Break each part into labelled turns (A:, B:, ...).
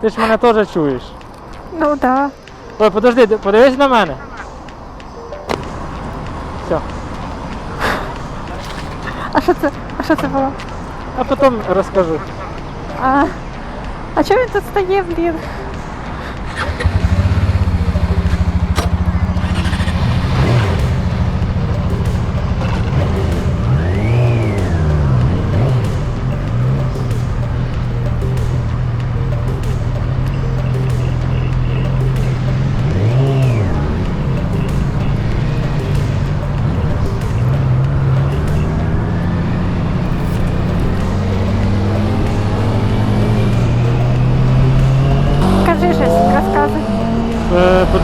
A: Ти ж мене теж чуєш.
B: Ну да.
A: Ой, подожди, подивись на мене. Все.
B: А що це? А що це було?
A: А потім розкажу.
B: А, а чого він тут стає, блін?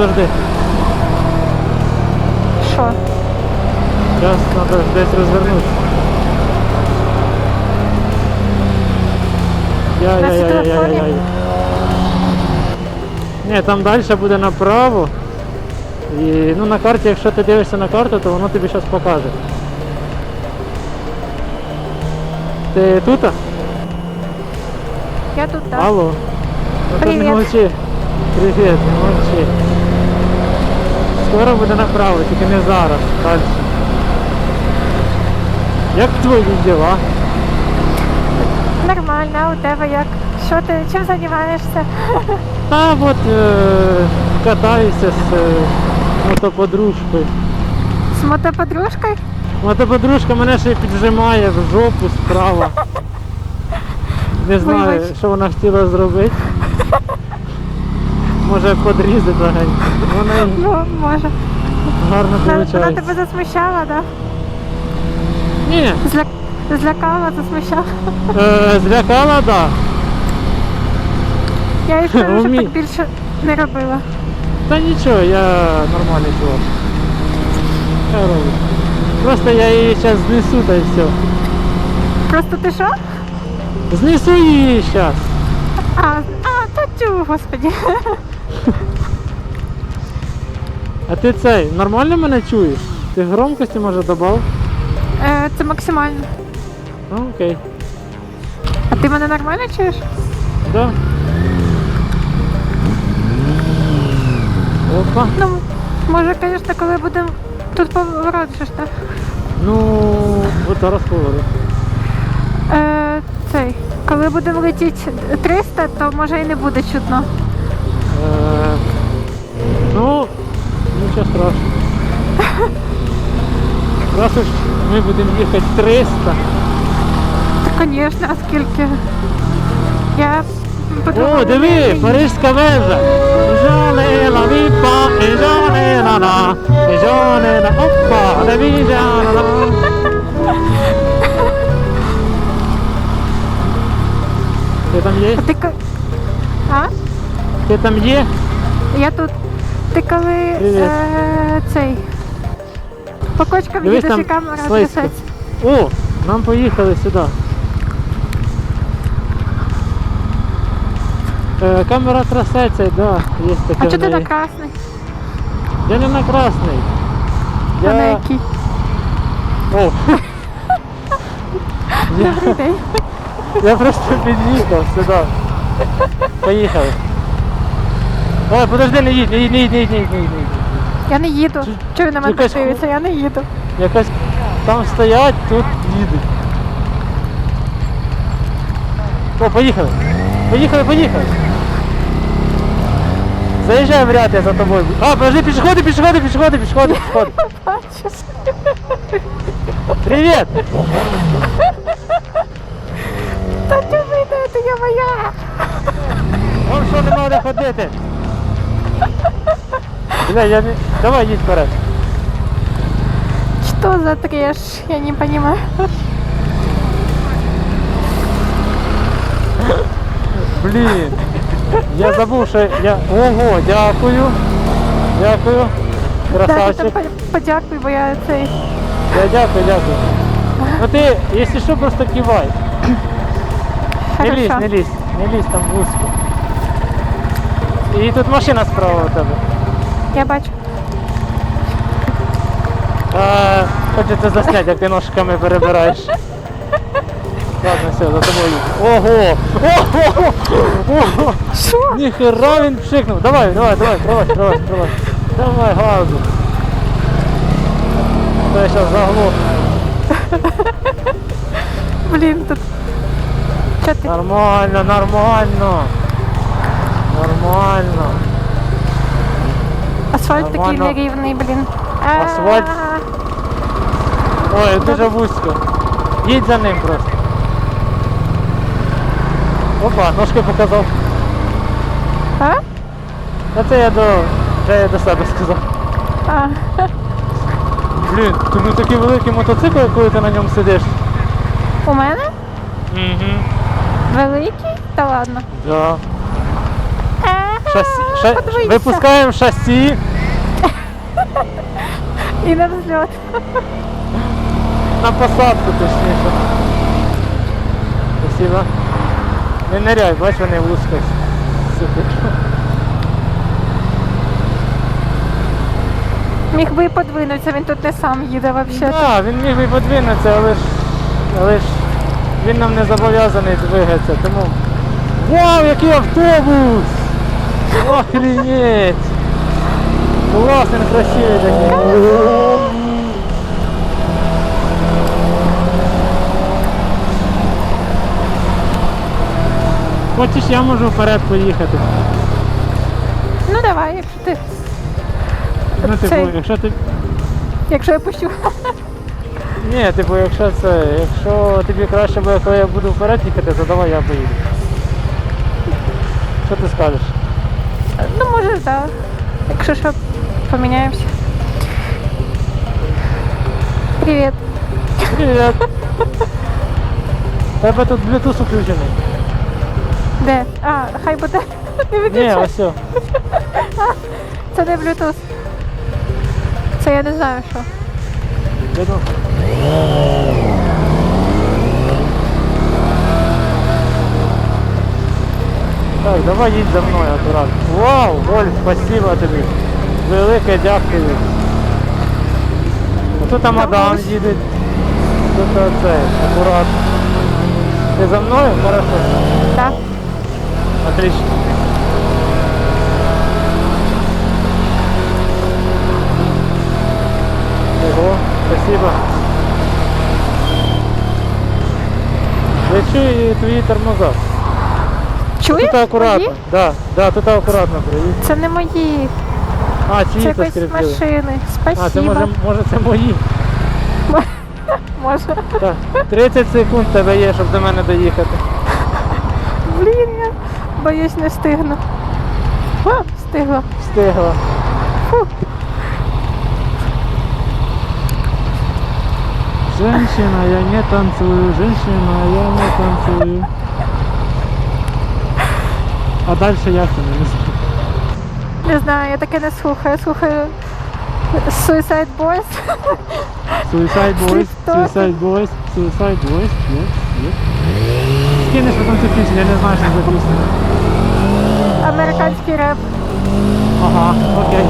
A: Е, подожди.
B: Що?
A: Зараз треба десь розвернутися. Я, я,
B: На
A: я, я, я, я,
B: світлофорі?
A: Ні, там далі буде направо. І ну, на карті, якщо ти дивишся на карту, то воно тобі зараз покаже. Ти тут?
B: Я тут, так.
A: Алло? Ну, то не
B: Привіт.
A: молчи. Привіт, не молчи. Скоро буде направо, тільки не зараз, далі. Як твої діла?
B: Нормально, а у тебе як? Що ти, чим займаєшся?
A: Та от е, катаюся з е, мотоподружкою.
B: З мотоподружкою?
A: Мотоподружка мене ще й піджимає в жопу справа. Не знаю,
B: Вибач.
A: що вона хотіла зробити. Може подрізати легенько. Вона
B: Ну, може.
A: гарно
B: Вона, вона
A: виходить.
B: тебе засмущала, так?
A: Ні,
B: Да? Зля... Злякала, засмущала.
A: е, злякала, так. Да.
B: Я їй скажу, щоб так більше не робила.
A: Та нічого, я нормальний чувак. Що робить? Просто я її зараз знесу та й все.
B: Просто ти що?
A: Знесу її зараз.
B: А, а, та тю, господі.
A: А ти цей, нормально мене чуєш? Ти громкості може додав?
B: Е, це максимально.
A: Ну окей.
B: А ти мене нормально чуєш?
A: Да. Опа.
B: Ну, може, звісно, коли будемо тут поворот, що ж так?
A: Ну, от зараз говорю.
B: Е, цей, коли будемо летіти 300, то може і не буде чутно.
A: Ну, нічого страшного. Раз уж ми будемо їхати 300,
B: Та, звісно, а скільки? Я
A: О, диви, парижська вежа. Жане ла віпа, і жане на і жане опа, на на. Ти там є?
B: А ти А?
A: Ти там є?
B: Я тут. Ти коли е, цей. По кочкам
A: Дивись,
B: їдеш і камера трясеться.
A: О, нам поїхали сюди. Е, камера трясеться, да, є таке.
B: А чого ти на красний?
A: Я не на красний.
B: А на який?
A: О. я...
B: Добрий день.
A: Я просто під'їхав сюди. Поїхали. Ой, подожди, не їдь, не їдь, не їдь, не їдь, не їдь, не їдь. не їдь.
B: Я не їду. Чого ви на мене
A: якась
B: так дивиться? Я не їду.
A: Якось там стоять, тут їдуть. О, поїхали. Поїхали, поїхали. Заїжджай в ряд, я за тобою. буду. А, подожди, пішоходи, пішоходи, пішоходи, пішоходи, пішоходи.
B: Бачиш?
A: Привіт!
B: Та ти вийде, це я моя.
A: Вам що нема де ходити? Бля, я не... Давай їдь вперед.
B: Что за треш? Я не понимаю.
A: Блін. Я забув, що я. Ого, дякую. Дякую.
B: Да, ти
A: Красавчик.
B: там по- подякуй, бо я цей.
A: Я дякую, дякую. Ну ти, якщо що, просто кивай. Не лізь,
B: Хорошо.
A: не лізь, не лізь там вузько. І тут машина справа у тебе.
B: Я бачу.
A: А, хочете засняти, як ти ножками перебираєш. Ладно, все, за тобою. Ого! Ого! Ого!
B: Що?
A: Ніхера він пшикнув. Давай, давай, давай, давай, давай, давай. Давай газу. Я зараз заглохну.
B: Блін, тут. Що ти?
A: Нормально, нормально. Нормально.
B: Асфальт такий
A: Нормально.
B: нерівний, блін.
A: Асфальт? Ой, дуже вузько. Їдь за ним просто. Опа, ножки показав.
B: А?
A: Та це я до. Вже я до себе сказав.
B: А.
A: Блін, ти ну такий великий мотоцикл, коли ти на ньому сидиш.
B: У мене?
A: Угу.
B: Великий? Та ладно.
A: Да. Шасі. Ша...
B: подивися.
A: Випускаємо шасі.
B: І на взльот.
A: На посадку точніше. Спасибо. Не ныряй, бач, вони вузько. Супер.
B: Міг би і подвинутися, він тут не сам їде взагалі.
A: Так, він міг би подвинутися, але ж, але ж він нам не зобов'язаний двигатися, тому. Вау, який автобус! Охренеть! Класний, він красивий такий. Хочеш, я можу вперед поїхати.
B: Ну давай, якщо ти.
A: Ну, типу,
B: Цей.
A: якщо ти.
B: Якщо я пущу.
A: Ні, типу, якщо це, якщо тобі краще буде, коли я буду вперед їхати, то давай я поїду. Що ти скажеш?
B: Ну може, так. Якщо що, поміняємося. Привіт.
A: Привіт! Тебе тут Bluetooth включений.
B: Де? А, хай буде. Не
A: Ні,
B: виключай.
A: ось все.
B: Це не Bluetooth. Це я не знаю що.
A: Іду. Так, давай їдь за мною акуратно. Вау, Оль, спасибо тобі. Велике дякую. Тут там мадам
B: ось.
A: їде. Тут оце, акуратно. Ти за мною? Хорошо.
B: Так.
A: Отлично. Ого, спасибо. Я чую твої тормоза.
B: Чуєш?
A: Тут акуратно. Да, да, тут акуратно.
B: Це не мої.
A: А,
B: Це
A: чиї то
B: якісь
A: скрипіли.
B: машини.
A: А, це може, може це мої.
B: Може.
A: Так, 30 секунд тебе є, щоб до мене доїхати.
B: Блін, я боюсь не встигну. О, встигла.
A: Встигла.
B: Фу.
A: Женщина, я не танцую, женщина, я не танцую. А далі як це не знаю.
B: Не знаю, я таке не слухаю. Я слухаю Suicide Boys.
A: Suicide Boys? Suicide Boys, Suicide Boys, є, є. Скинеш потім цю пісню, я не знаю, що за пісня.
B: Американський реп.
A: Ага, окей.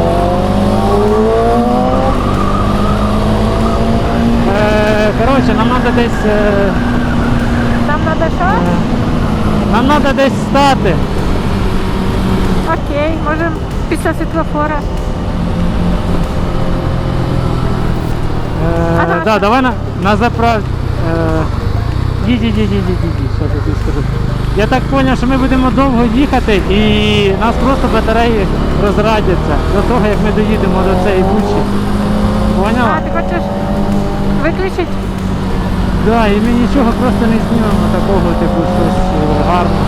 A: Е, коротше, нам треба десь. Е,
B: Нам треба що?
A: нам треба десь стати.
B: Окей, можемо після світлофора.
A: Е,
B: Ага.
A: да, давай на, на заправ... Е, їдь, їдь, їдь, їдь, їдь, їдь, що я тобі скажу. Я так зрозумів, що ми будемо довго їхати і нас просто батареї розрадяться до того, як ми доїдемо до цієї бучі. Поняла?
B: А, ти хочеш виключити?
A: Да, і ми нічого просто не знімемо такого, типу, щось е, гарного.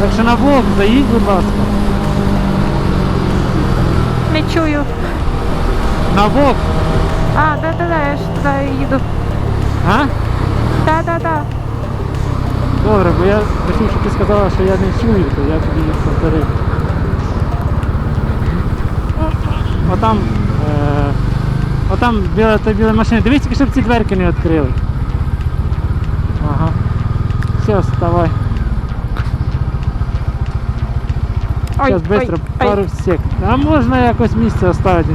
A: Так що на влог заїдь, будь ласка.
B: Не чую.
A: На влог.
B: А, да, да, да, я ж туди їду.
A: А?
B: Да, да, да.
A: Добре, бо я хотів, щоб ти сказала, що я не чую, то я тобі їх повторив. Отам, е, отам біла, та біла машина. Дивись, тільки, щоб ці дверки не відкрили. Ага. Все, вставай.
B: Ой,
A: Зараз
B: ой,
A: швидко,
B: ой.
A: пару сек. А можна якось місце оставити?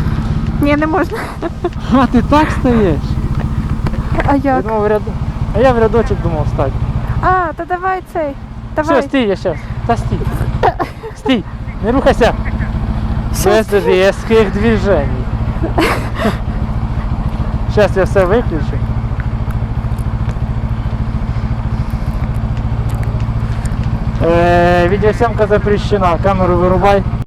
B: Ні, не можна.
A: А ти так стаєш?
B: А як?
A: думав, ряд... А я в рядочок думав стати.
B: А, то давай цей. Давай.
A: Все, стій, я щас. Та стій. Стій, не рухайся. Без різких движений. Зараз я все виключу. Е, відеосйомка запрещена, камеру вирубай.